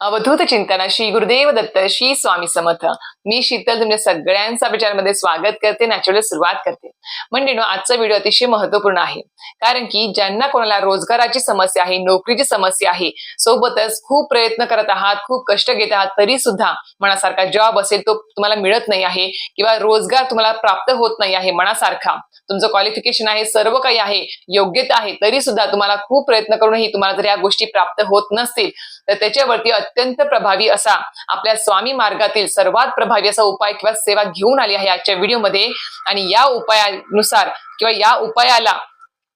अवधूत चिंतनाशी श्री गुरुदेव दत्त श्री स्वामी समर्थ. मी शीतल तुमच्या सगळ्यांचा विचारमध्ये स्वागत करते नॅचरल सुरुवात करते. म्हणजे आजचा व्हिडिओ अतिशय महत्त्वपूर्ण आहे. कारण की ज्यांना कोणाला रोजगाराची समस्या आहे नोकरीची समस्या आहे सोबतच खूप प्रयत्न करत आहात खूप कष्ट घेत आहात तरी सुद्धा मनासारखा जॉब असेल तो तुम्हाला मिळत नाही आहे किंवा रोजगार तुम्हाला प्राप्त होत नाही आहे मनासारखा. तुमचं क्वालिफिकेशन आहे सर्व काही आहे योग्यता आहे तरी सुद्धा तुम्हाला खूप प्रयत्न करूनही तुम्हाला जर या गोष्टी प्राप्त होत नसतील तर त्याच्यावरती अत्यंत प्रभावी असा आपल्या स्वामी मार्गातील सर्वात प्रभावी असा उपाय किंवा सेवा घेऊन आली आहे आजच्या व्हिडिओमध्ये आणि या उपायानुसार किंवा या उपायाला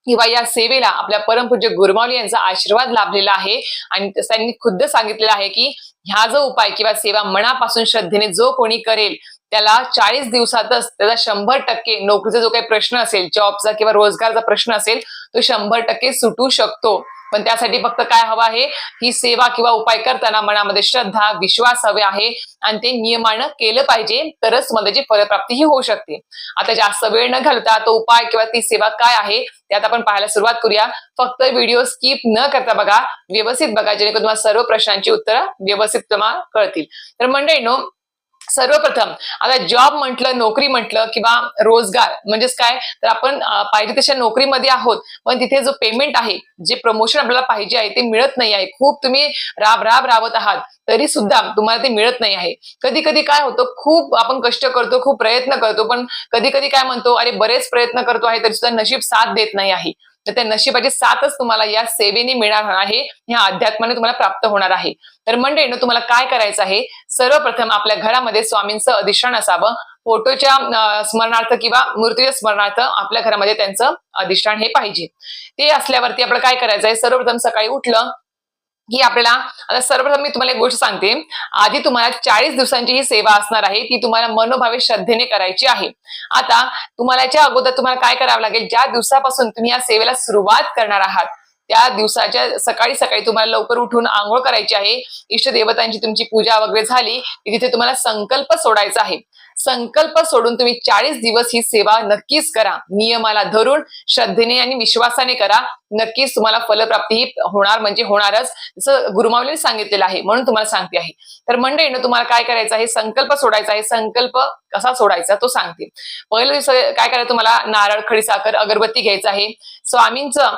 किंवा या सेवेला आपल्या परमपूज्य गुरुमावली यांचा आशीर्वाद लाभलेला आहे. आणि त्यांनी खुद्द सांगितलेलं आहे की ह्या जो उपाय किंवा सेवा मनापासून श्रद्धेने जो कोणी करेल त्याला चाळीस दिवसातच त्याचा शंभर टक्के नोकरीचा जो काही प्रश्न असेल जॉबचा किंवा रोजगारचा प्रश्न असेल तो शंभर टक्के सुटू शकतो. पण त्यासाठी फक्त काय हवं आहे? ही सेवा किंवा उपाय करताना मनामध्ये श्रद्धा विश्वास हवे आहे आणि ते नियमानं केलं पाहिजे तरच मनाची त्याची फलप्राप्ती ही होऊ शकते. आता जास्त वेळ न घालता तो उपाय किंवा ती सेवा काय आहे त्यात आपण पाहायला सुरुवात करूया. फक्त व्हिडिओ स्किप न करता बघा व्यवस्थित बघा जेणेकरून तुम्हाला सर्व प्रश्नांची उत्तरं व्यवस्थित तुम्हाला कळतील. तर मंडळीनो सर्वप्रथम आता जॉब म्हटलं नोकरी म्हटलं किंवा रोजगार म्हणजेच काय? तर आपण पाहिजे तशा नोकरीमध्ये आहोत पण तिथे जो पेमेंट आहे जे प्रमोशन आपल्याला पाहिजे आहे ते मिळत नाही आहे. खूप तुम्ही राब राब राबत आहात तरी सुद्धा तुम्हाला ते मिळत नाही आहे. कधी कधी काय होतं खूप आपण कष्ट करतो खूप प्रयत्न करतो पण कधी कधी काय म्हणतो अरे बरेच प्रयत्न करतो आहे तरी सुद्धा नशीब साथ देत नाही आहे. तर त्या नशिबाची साथच तुम्हाला या सेवेने मिळणार आहे ह्या अध्यात्माने तुम्हाला प्राप्त होणार आहे. तर मंडळीनं तुम्हाला काय करायचं आहे? सर्वप्रथम आपल्या घरामध्ये स्वामींचं अधिष्ठान असावं. फोटोच्या स्मरणार्थ किंवा मूर्तीच्या स्मरणार्थ आपल्या घरामध्ये त्यांचं अधिष्ठान हे पाहिजे. ते असल्यावरती आपण काय करायचं आहे? सर्वप्रथम सकाळी उठलं ही आपल्याला आता सर्वप्रथम मी तुम्हाला एक गोष्ट सांगते. आधी तुम्हाला चाळीस दिवसांची ही सेवा असणार आहे ती तुम्हाला मनोभावे श्रद्धेने करायची आहे. आता तुम्हाला याच्या अगोदर तुम्हाला काय करावं लागेल? ज्या दिवसापासून तुम्ही या सेवेला सुरुवात करणार आहात त्या दिवसाच्या सकाळी सकाळी तुम्हाला लवकर उठून आंघोळ करायची आहे. इष्ट देवतांची तुमची पूजा वगैरे झाली की तिथे तुम्हाला संकल्प सोडायचा आहे. संकल्प सोडून तुम्ही चाळीस दिवस ही सेवा नक्कीच करा. नियमाला धरून श्रद्धेने आणि विश्वासाने करा. नक्कीच तुम्हाला फलप्राप्ती होणार म्हणजे होणारच. जसं गुरुमावलीने सांगितलेलं आहे म्हणून तुम्हाला सांगते आहे. तर मंडळीनं तुम्हाला काय करायचं आहे? संकल्प सोडायचा आहे. संकल्प कसा सोडायचा तो सांगते. पहिल्या दिवस काय करायचं तुम्हाला? नारळ खडीसाखर अगरबत्ती घ्यायचं आहे. स्वामींचं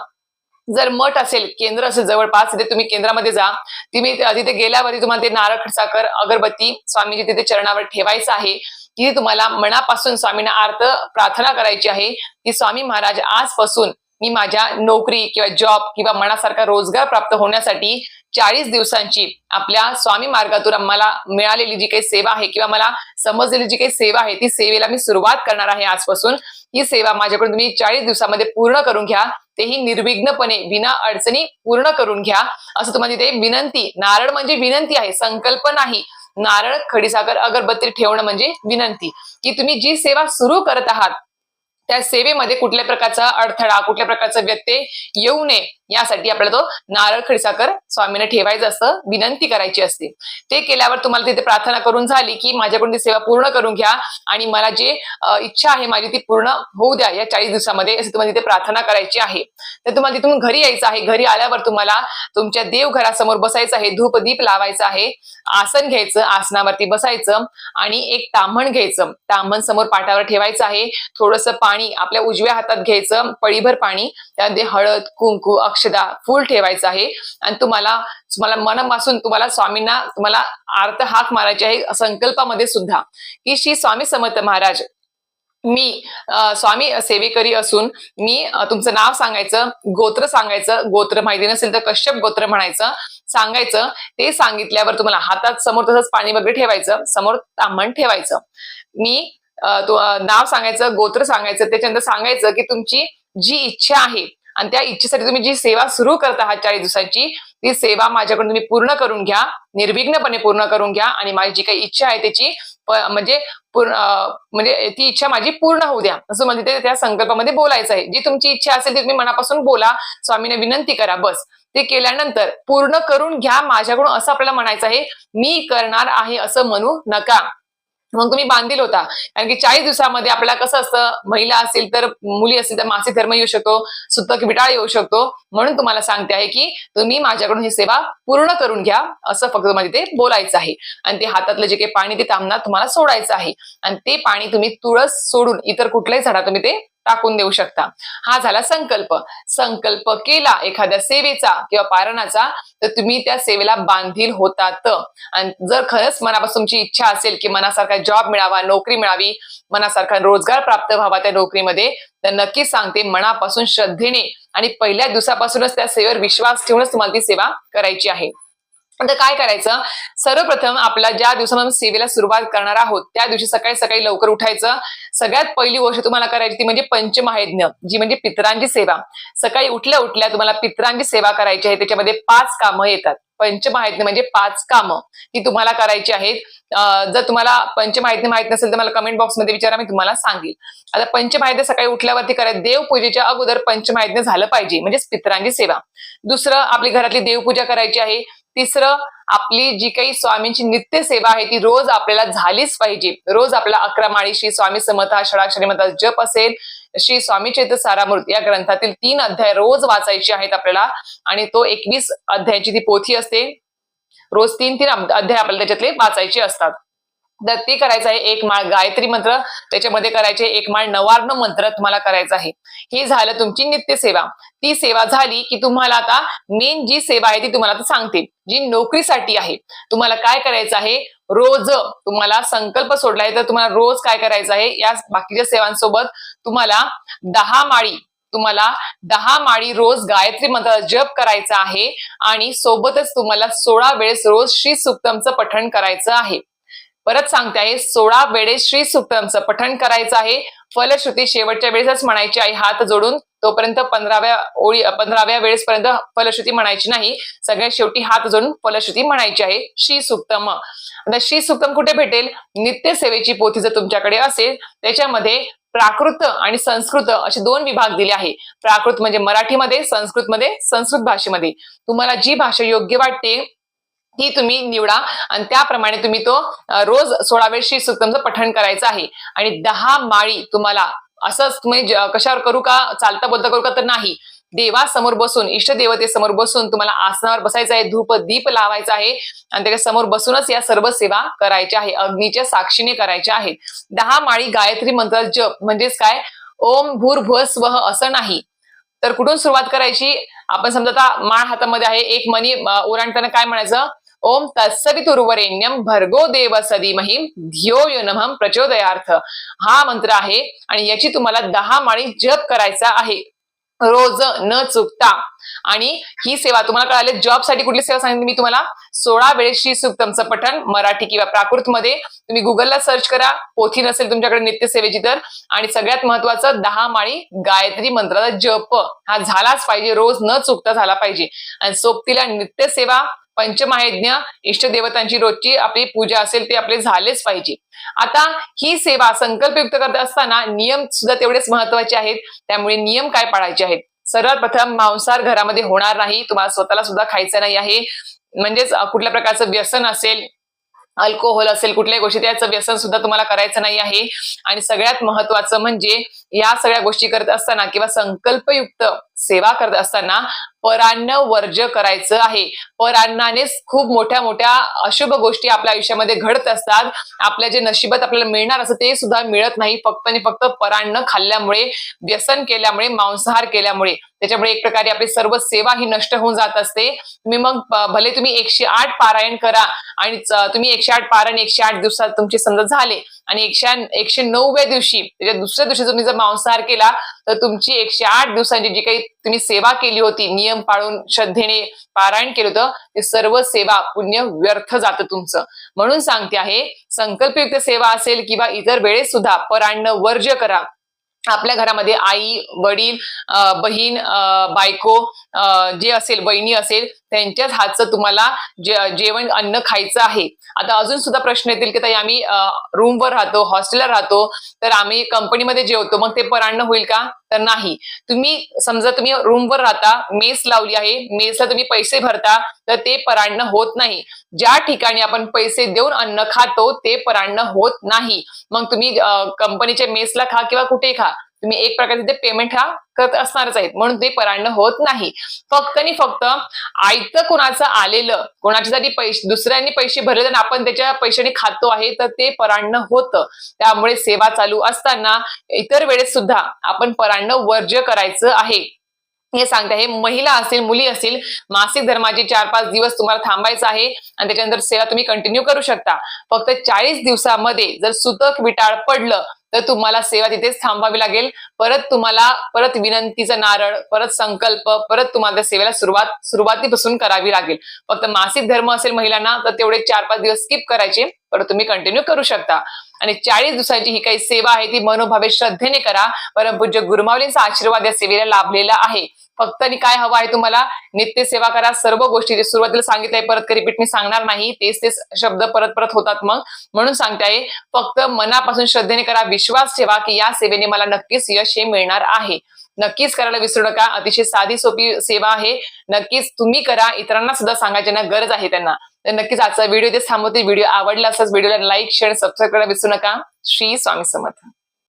जर मठ असेल केंद्र असेल जवळपास तिथे तुम्ही केंद्रामध्ये जा. तुम्ही तिथे गेल्यावरती तुम्हाला ते नारळ साखर अगरबत्ती स्वामीजी तिथे चरणावर ठेवायचं आहे. तिथे तुम्हाला मनापासून स्वामींना आर्त प्रार्थना करायची आहे की स्वामी महाराज आजपासून मी माझ्या नोकरी किंवा जॉब किंवा मनासारखा रोजगार प्राप्त होण्यासाठी चाळीस दिवसांची आपल्या स्वामी मार्गातून आम्हाला मिळालेली जी काही सेवा आहे किंवा मला समजलेली जी काही सेवा आहे ती सेवेला मी सुरुवात करणार आहे आजपासून. ही सेवा माझ्याकडून तुम्ही चाळीस दिवसामध्ये पूर्ण करून घ्या. तेही निर्विघ्नपणे विना अडचणी पूर्ण करून घ्या. असं तुम्हाला तिथे विनंती नारळ म्हणजे विनंती आहे संकल्प नाही. नारळ खडीसागर अगरबत्ती ठेवणं म्हणजे विनंती. की तुम्ही जी सेवा सुरू करत आहात त्या सेवेमध्ये कुठल्या प्रकारचा अडथळा कुठल्या प्रकारचा व्यत्यय येऊ नये यासाठी आपल्याला तो नारळ खडसाकर स्वामीने ठेवायचं असतं विनंती करायची असते. ते केल्यावर तुम्हाला तिथे प्रार्थना करून झाली की माझ्याकडून ती सेवा पूर्ण करून घ्या आणि मला जे इच्छा आहे माझी ती पूर्ण होऊ द्या. या चाळीस दिवसामध्ये असं तुम्हाला तिथे प्रार्थना करायची आहे. तर तुम्हाला तिथून घरी यायचं आहे. घरी आल्यावर तुम्हाला तुमच्या देवघरासमोर बसायचं आहे. धूप दीप लावायचं आहे. आसन घ्यायचं आसनावरती बसायचं आणि एक ताम्हण घ्यायचं. ताम्हण समोर पाटावर ठेवायचं आहे. थोडस पाणी आपल्या उजव्या हातात घ्यायचं. पळीभर पाणी. त्यामध्ये हळद कुंकू अक्ष अक्षदा फूल ठेवायचं आहे. आणि तुम्हाला तुम्हाला मनापासून तुम्हाला स्वामींना तुम्हाला आर्त हाक मारायची आहे संकल्पामध्ये सुद्धा. की श्री स्वामी समर्थ महाराज मी स्वामी सेवेकरी असून मी तुमचं नाव सांगायचं गोत्र सांगायचं गोत्र माहिती नसेल तर कश्यप गोत्र म्हणायचं सांगायचं. ते सांगितल्यावर तुम्हाला हातात समोर तसंच पाणी वगैरे ठेवायचं समोर तांबण ठेवायचं. मी नाव सांगायचं गोत्र सांगायचं त्याच्यानंतर सांगायचं की तुमची जी इच्छा आहे आणि त्या इच्छेसाठी तुम्ही जी सेवा सुरू करत आहात चाळीस दिवसांची ती सेवा माझ्याकडून तुम्ही पूर्ण करून घ्या निर्विघ्नपणे पूर्ण करून घ्या आणि माझी जी काही इच्छा आहे त्याची म्हणजे पूर्ण म्हणजे ती इच्छा माझी पूर्ण होऊ द्या. असं म्हणजे ते त्या संकल्पामध्ये बोलायचं आहे. जी तुमची इच्छा असेल ती तुम्ही मनापासून बोला. स्वामीने विनंती करा. बस. ते केल्यानंतर पूर्ण करून घ्या. माझ्याकडून असं आपल्याला म्हणायचं आहे मी करणार आहे असं म्हणू नका. मग तुम्ही बांधील होता. कारण की चाळीस दिवसामध्ये आपल्याला कसं असतं महिला असेल तर मुली असेल तर मासिक धर्म येऊ शकतो सुतक विटाळ येऊ शकतो. म्हणून तुम्हाला सांगते आहे की तुम्ही माझ्याकडून ही सेवा पूर्ण करून घ्या असं फक्त तुम्हाला ते बोलायचं आहे. आणि ते हातातलं जे काही पाणी ते तांबणार तुम्हाला सोडायचं आहे. आणि ते पाणी तुम्ही तुळस सोडून इतर कुठल्याही झाडा तुम्ही ते टाकून देऊ शकता. हा झाला संकल्प. संकल्प केला एखाद्या सेवेचा किंवा पारणाचा तर तुम्ही त्या सेवेला बांधील होतात. आणि जर खरंच मनापासून तुमची इच्छा असेल की मनासारखा जॉब मिळावा नोकरी मिळावी मनासारखा रोजगार प्राप्त व्हावा त्या नोकरीमध्ये तर नक्कीच सांगते मनापासून श्रद्धेने आणि पहिल्या दिवसापासूनच त्या सेवेवर विश्वास ठेवूनच तुम्हाला ती सेवा करायची आहे. आता काय करायचं? सर्वप्रथम आपला ज्या दिवसामध्ये सेवेला सुरुवात करणार आहोत त्या दिवशी सकाळी सकाळी लवकर उठायचं. सगळ्यात पहिली गोष्ट तुम्हाला करायची ती म्हणजे पंचमहायज्ञ जी म्हणजे पितरांची सेवा. सकाळी उठल्या उठल्या तुम्हाला पितरांची सेवा करायची आहे. त्याच्यामध्ये पाच कामं येतात. पंचमहायज्ञ म्हणजे पाच कामं ती तुम्हाला करायची आहेत. जर तुम्हाला पंचमहायज्ञ माहीत नसेल तर मला कमेंट बॉक्समध्ये विचारा मी तुम्हाला सांगेल. आता पंचमहायज्ञ सकाळी उठल्यावरती करायचं देवपूजेच्या अगोदर पंचमहायज्ञ झालं पाहिजे म्हणजेच पितरांची सेवा. दुसरं आपली घरातली देवपूजा करायची आहे. तिसरं आपली जी काही स्वामींची नित्य सेवा आहे ती रोज आपल्याला झालीच पाहिजे. रोज आपला अकरा माळी श्री स्वामी समर्थ षडाक्षरी मंत्र जप असेल श्री स्वामी चैत्र सारामृत या ग्रंथातील तीन अध्याय रोज वाचायचे आहेत आपल्याला. आणि तो एकवीस अध्यायाची ती पोथी असते. रोज तीन तीन अध्याय आपल्याला त्याच्यातले वाचायचे असतात. तर ते करायचं आहे एक माळ गायत्री मंत्र त्याच्यामध्ये करायचे एक माळ नवार्ण मंत्र तुम्हाला करायचं आहे. हे झालं तुमची नित्य सेवा. ती सेवा झाली की तुम्हाला आता मेन जी सेवा आहे ती तुम्हाला आता सांगते जी नोकरीसाठी आहे. तुम्हाला काय करायचं आहे? रोज तुम्हाला संकल्प सोडला आहे तर तुम्हाला रोज काय करायचं आहे? या बाकीच्या सेवांसोबत तुम्हाला दहा माळी तुम्हाला दहा माळी रोज गायत्री मंत्र जप करायचा आहे आणि सोबतच तुम्हाला सोळा वेळेस रोज श्री सुक्तमचं पठण करायचं आहे. परत सांगते आहे सोळा वेळेस श्री सुक्तमचं पठण करायचं आहे. फलश्रुती शेवटच्या वेळेसच म्हणायची आहे हात जोडून. तोपर्यंत पंधराव्या ओळी पंधराव्या वेळेसपर्यंत फलश्रुती म्हणायची नाही. सगळ्यात शेवटी हात जोडून फलश्रुती म्हणायची आहे श्री सुक्तम आता श्री सुक्तम कुठे भेटेल? नित्य सेवेची पोथी जर तुमच्याकडे असेल त्याच्यामध्ये प्राकृत आणि संस्कृत असे दोन विभाग दिले आहे. प्राकृत म्हणजे मराठीमध्ये संस्कृतमध्ये संस्कृत भाषेमध्ये. तुम्हाला जी भाषा योग्य वाटते ही तुम्ही निवडा. आणि त्याप्रमाणे तुम्ही तो रोज सोळा वेळ श्री सूक्तमचं पठण करायचं आहे. आणि दहा माळी तुम्हाला असंच तुम्ही कशावर करू का? चालता बोलता करू का? तर नाही. देवासमोर बसून इष्ट देवतेसमोर बसून तुम्हाला आसनावर बसायचं आहे धूप दीप लावायचा आहे. आणि त्याच्यासमोर बसूनच या सर्व सेवा करायच्या आहे अग्नीच्या साक्षीने करायच्या आहेत दहा माळी गायत्री मंत्र जप. म्हणजेच काय? ओम भूर्भुव स्वह असं नाही. तर कुठून सुरुवात करायची? आपण समजा आता माळ हातामध्ये आहे एक मनी ओरांडताना काय म्हणायचं? ओम तत्सवितुर्वरेण्यम भर्गो देव सदीमही धियो यो प्रचोदयार्थ. हा मंत्र आहे आणि याची तुम्हाला दहा माळी जप करायचा आहे. रोज न चुकता. आणि ही सेवा तुम्हाला कळाले. जॉबसाठी कुठली सेवा सांगितली मी तुम्हाला? सोळा वेळेस श्री सुक्तमचं पठण मराठी किंवा प्राकृत मध्ये तुम्ही गुगलला सर्च करा. पोथी नसेल तुमच्याकडे नित्य सेवेची तर. आणि सगळ्यात महत्वाचं दहा माळी गायत्री मंत्राचा जप. हा झालाच पाहिजे. रोज न चुकता झाला पाहिजे. आणि सोबतीला नित्य सेवा पंचमहायज्ञ इष्टदेवतांची रोजची आपली पूजा असेल ते आपले झालेच पाहिजे. आता ही सेवा संकल्पयुक्त करत असताना नियम सुद्धा तेवढेच महत्त्वाचे आहेत. त्यामुळे नियम काय पाळायचे आहेत? सर्वात प्रथम मांसाहार घरामध्ये होणार नाही. तुम्हाला स्वतःला सुद्धा खायचं नाही आहे. म्हणजेच कुठल्या प्रकारचं व्यसन असेल अल्कोहोल असेल कुठल्याही गोष्टी त्याचं व्यसन सुद्धा तुम्हाला करायचं नाही आहे. आणि सगळ्यात महत्वाचं म्हणजे या सगळ्या गोष्टी करत असताना किंवा संकल्पयुक्त सेवा करत असताना परान्न वर्ज करायचं आहे. परान्नानेच खूप मोठ्या मोठ्या अशुभ गोष्टी आपल्या आयुष्यामध्ये घडत असतात. आपल्या जे नशिबात आपल्याला मिळणार असं ते सुद्धा मिळत नाही. फक्त आणि फक्त परान्न खाल्ल्यामुळे व्यसन केल्यामुळे मांसाहार केल्यामुळे. त्याच्यामुळे एक प्रकारे आपली सर्व सेवा ही नष्ट होऊन जात असते. तुम्ही मग भले तुम्ही एकशे आठ पारायण करा आणि तुम्ही एकशे आठ पारायण एकशे आठ दिवसात तुमचे समजा झाले आणि एकशे एकशे नऊव्या दिवशी त्याच्या दुसऱ्या दिवशी तुम्ही जर मांसाहार केला तर तुमची एकशे आठ दिवसांची जी काही तुम्ही सेवा केली होती नियम पाळून श्रद्धेने पारायण केलं होतं ते सर्व सेवा पुण्य व्यर्थ जातं तुमचं. म्हणून सांगते आहे संकल्पयुक्त सेवा असेल किंवा इतर वेळेस सुद्धा परान्न वर्ज्य करा. आपल्या घरामध्ये आई वडील बहीण बायको जे असेल बहिणी असेल त्यांच्याच हातचं तुम्हाला जे- जेवण अन्न खायचं आहे. आता अजून सुद्धा प्रश्न येतील की ताई आम्ही रूमवर राहतो हॉस्टेलला राहतो तर आम्ही कंपनीमध्ये जेवतो मग ते परान्न होईल का? तर नाही. तुम्ही समजा तुम्ही रूमवर राहता मेस लावली आहे मेसला तुम्ही पैसे भरता तर ते परांडणं होत नाही. ज्या ठिकाणी आपण पैसे देऊन अन्न खातो ते परांडणं होत नाही. मग तुम्ही कंपनीच्या मेसला खा किंवा कुठे खा. तुम्ही एक प्रकारचे ते पेमेंट हा करत असणारच आहेत. म्हणून ते परांडणं होत नाही. फक्त आणि फक्त आयतं कोणाचं आलेलं कोणाच्यासाठी पैसे दुसऱ्यांनी पैसे भरले आणि आपण त्याच्या पैशाने खातो आहे तर ते परांडणं होतं. त्यामुळे सेवा चालू असताना इतर वेळेस सुद्धा आपण परांडणं वर्ज्य करायचं आहे. हे सांगते आहे महिला असेल मुली असतील मासिक धर्माचे चार पाच दिवस तुम्हाला थांबायचं आहे आणि त्याच्यानंतर सेवा तुम्ही कंटिन्यू करू शकता. फक्त चाळीस दिवसामध्ये जर सुतक विटाळ पडलं तर तुम्हाला सेवा तिथेच थांबावी लागेल. परत तुम्हाला परत विनंतीचं नारळ परत संकल्प परत तुम्हाला त्या सेवेला सुरुवात सुरुवातीपासून करावी लागेल. फक्त मासिक धर्म असेल महिलांना तर तेवढे चार पाच दिवस स्किप करायचे. परत तुम्ही कंटिन्यू करू शकता. आणि चाळीस दिवसांची ही काही सेवा आहे ती मनोभावे श्रद्धेने करा. परमपूज्य गुरुमावलींचा आशीर्वाद या सेवेला लाभलेला आहे. फक्त आणि काय हवं आहे तुम्हाला? नित्य सेवा करा. सर्व गोष्टी जे सुरुवातीला सांगितलंय परत कधी रिपीट मी सांगणार नाही. तेच तेच शब्द परत परत होतात मग. म्हणून सांगते फक्त मनापासून श्रद्धेने करा. विश्वास ठेवा की या सेवेने मला नक्कीच यश हे मिळणार आहे. नक्कीच करायला विसरू नका. अतिशय साधी सोपी सेवा आहे. नक्कीच तुम्ही करा. इतरांना सुद्धा सांगायची ना गरज आहे त्यांना. तर नक्कीच आजचा व्हिडिओ ते थांबवते. व्हिडिओ आवडला असल्यास व्हिडिओला लाईक शेअर सबस्क्राईब करायला विसरू नका. श्री स्वामी समर्थ.